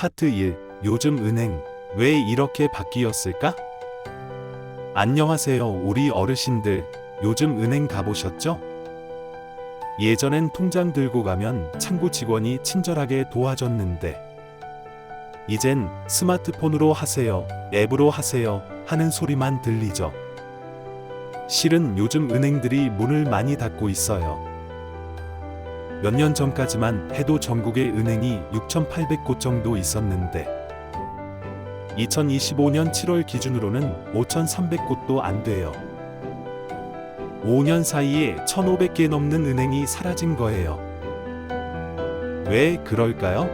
파트 1 요즘 은행 왜 이렇게 바뀌었을까? 안녕하세요, 우리 어르신들. 요즘 은행 가보셨죠? 예전엔 통장 들고 가면 창구 직원이 친절하게 도와줬는데, 이젠 스마트폰으로 하세요, 앱으로 하세요 하는 소리만 들리죠. 실은 요즘 은행들이 문을 많이 닫고 있어요. 몇 년 전까지만 해도 전국에 은행이 6,800곳 정도 있었는데 2025년 7월 기준으로는 5,300곳도 안 돼요. 5년 사이에 1,500개 넘는 은행이 사라진 거예요. 왜 그럴까요?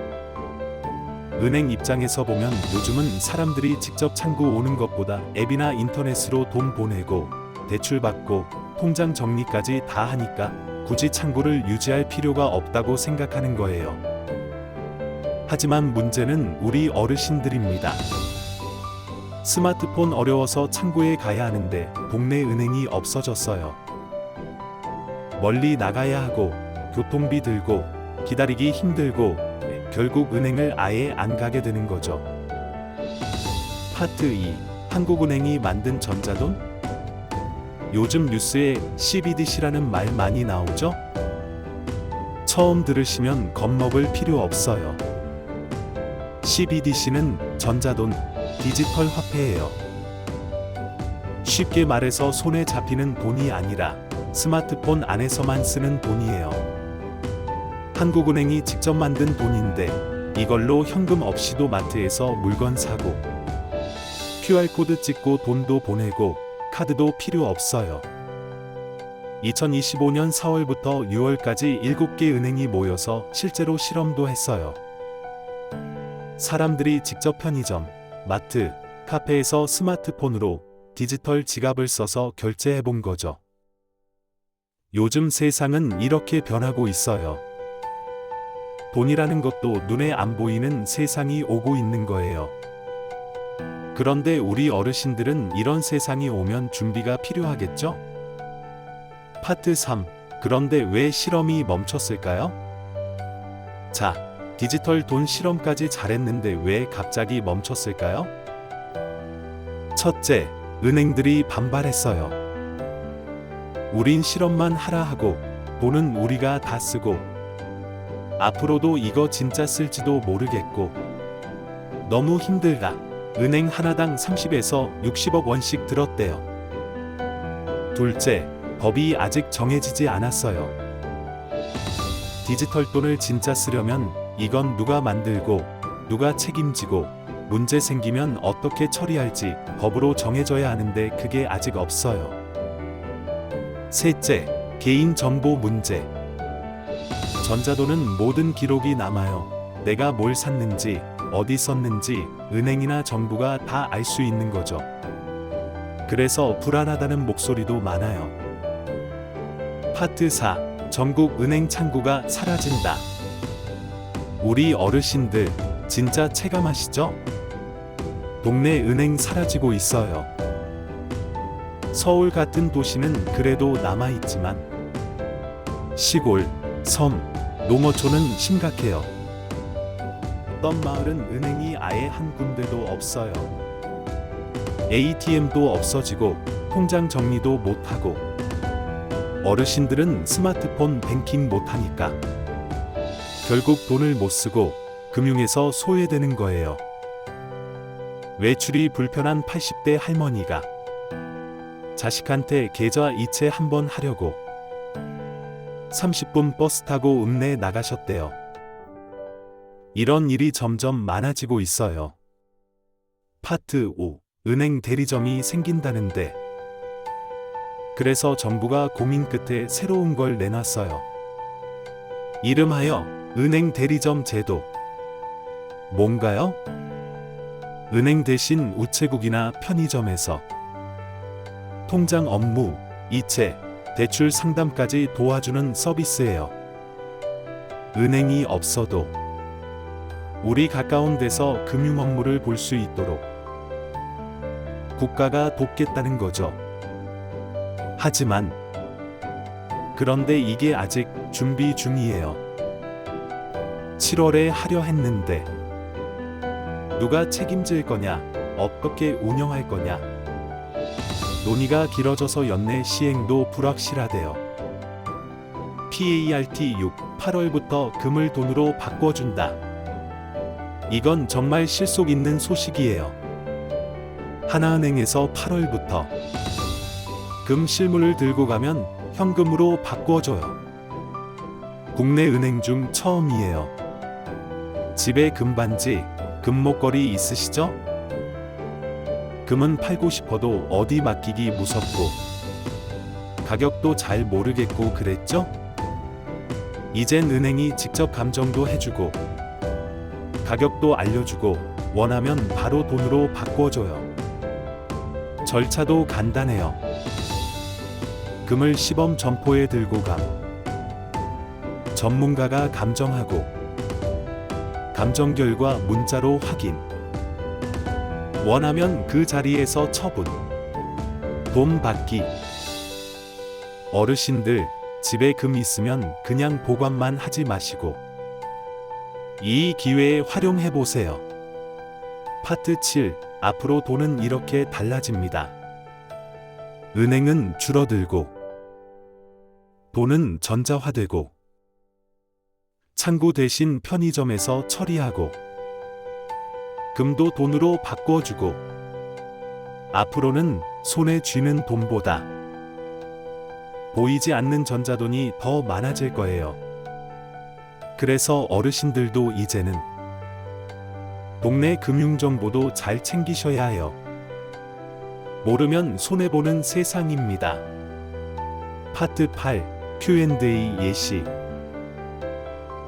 은행 입장에서 보면 요즘은 사람들이 직접 창구 오는 것보다 앱이나 인터넷으로 돈 보내고 대출 받고 통장 정리까지 다 하니까 굳이 창구를 유지할 필요가 없다고 생각하는 거예요. 하지만 문제는 우리 어르신들입니다. 스마트폰 어려워서 창구에 가야 하는데 동네 은행이 없어졌어요. 멀리 나가야 하고 교통비 들고 기다리기 힘들고 결국 은행을 아예 안 가게 되는 거죠. 파트 2 한국은행이 만든 전자돈? 요즘 뉴스에 CBDC라는 말 많이 나오죠? 처음 들으시면 겁먹을 필요 없어요. CBDC는 전자돈, 디지털 화폐예요. 쉽게 말해서 손에 잡히는 돈이 아니라 스마트폰 안에서만 쓰는 돈이에요. 한국은행이 직접 만든 돈인데 이걸로 현금 없이도 마트에서 물건 사고 QR코드 찍고 돈도 보내고 카드도 필요 없어요. 2025년 4월부터 6월까지 7개 은행이 모여서 실제로 실험도 했어요. 사람들이 직접 편의점, 마트, 카페에서 스마트폰으로 디지털 지갑을 써서 결제해 본 거죠. 요즘 세상은 이렇게 변하고 있어요. 돈이라는 것도 눈에 안 보이는 세상이 오고 있는 거예요. 그런데 우리 어르신들은 이런 세상이 오면 준비가 필요하겠죠? 파트 3. 그런데 왜 실험이 멈췄을까요? 자, 디지털 돈 실험까지 잘했는데 왜 갑자기 멈췄을까요? 첫째, 은행들이 반발했어요. 우린 실험만 하라 하고 돈은 우리가 다 쓰고 앞으로도 이거 진짜 쓸지도 모르겠고 너무 힘들다. 은행 하나당 30에서 60억 원씩 들었대요. 둘째, 법이 아직 정해지지 않았어요. 디지털 돈을 진짜 쓰려면 이건 누가 만들고 누가 책임지고 문제 생기면 어떻게 처리할지 법으로 정해져야 하는데 그게 아직 없어요. 셋째, 개인 정보 문제. 전자돈은 모든 기록이 남아요. 내가 뭘 샀는지, 어디 썼는지 은행이나 정부가 다 알 수 있는 거죠. 그래서 불안하다는 목소리도 많아요. 파트 4. 전국 은행 창구가 사라진다. 우리 어르신들 진짜 체감하시죠? 동네 은행 사라지고 있어요. 서울 같은 도시는 그래도 남아있지만 시골, 섬, 농어촌은 심각해요. 어떤 마을은 은행이 아예 한 군데도 없어요. ATM도 없어지고 통장 정리도 못하고 어르신들은 스마트폰 뱅킹 못하니까 결국 돈을 못 쓰고 금융에서 소외되는 거예요. 외출이 불편한 80대 할머니가 자식한테 계좌 이체 한번 하려고 30분 버스 타고 읍내 나가셨대요. 이런 일이 점점 많아지고 있어요. 파트 5. 은행 대리점이 생긴다는데. 그래서 정부가 고민 끝에 새로운 걸 내놨어요. 이름하여 은행 대리점 제도. 뭔가요? 은행 대신 우체국이나 편의점에서 통장 업무, 이체, 대출 상담까지 도와주는 서비스예요. 은행이 없어도 우리 가까운 데서 금융 업무를 볼 수 있도록 국가가 돕겠다는 거죠. 하지만 그런데 이게 아직 준비 중이에요. 7월에 하려 했는데 누가 책임질 거냐, 어떻게 운영할 거냐. 논의가 길어져서 연내 시행도 불확실하대요. PART 6 8월부터 금을 돈으로 바꿔준다. 이건 정말 실속 있는 소식이에요. 하나은행에서 8월부터 금 실물을 들고 가면 현금으로 바꿔줘요. 국내 은행 중 처음이에요. 집에 금반지, 금목걸이 있으시죠? 금은 팔고 싶어도 어디 맡기기 무섭고 가격도 잘 모르겠고 그랬죠? 이젠 은행이 직접 감정도 해주고 가격도 알려주고 원하면 바로 돈으로 바꿔줘요. 절차도 간단해요. 금을 시범 점포에 들고 감. 전문가가 감정하고 감정 결과 문자로 확인. 원하면 그 자리에서 처분. 돈 받기. 어르신들 집에 금 있으면 그냥 보관만 하지 마시고 이 기회에 활용해 보세요. 파트 7 앞으로 돈은 이렇게 달라집니다. 은행은 줄어들고 돈은 전자화되고 창구 대신 편의점에서 처리하고 금도 돈으로 바꿔주고 앞으로는 손에 쥐는 돈보다 보이지 않는 전자돈이 더 많아질 거예요. 그래서 어르신들도 이제는 동네 금융정보도 잘 챙기셔야 해요. 모르면 손해보는 세상입니다. 파트 8 Q&A 예시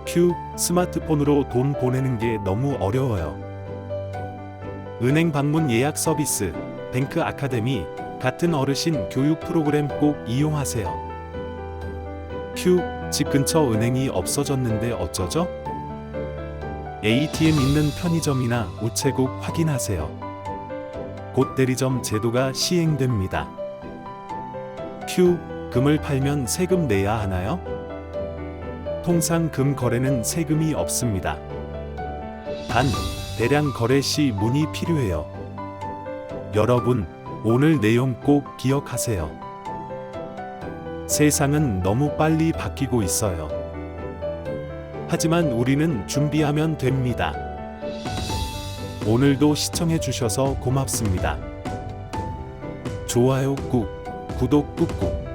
Q 스마트폰으로 돈 보내는 게 너무 어려워요. 은행 방문 예약 서비스 뱅크 아카데미 같은 어르신 교육 프로그램 꼭 이용하세요. Q 집 근처 은행이 없어졌는데 어쩌죠? ATM 있는 편의점이나 우체국 확인하세요. 곧 대리점 제도가 시행됩니다. Q 금을 팔면 세금 내야 하나요? 통상 금 거래는 세금이 없습니다. 단 대량 거래 시 문의 필요해요. 여러분 오늘 내용 꼭 기억하세요. 세상은 너무 빨리 바뀌고 있어요. 하지만 우리는 준비하면 됩니다. 오늘도 시청해 주셔서 고맙습니다. 좋아요 꾹, 구독 꾹꾹.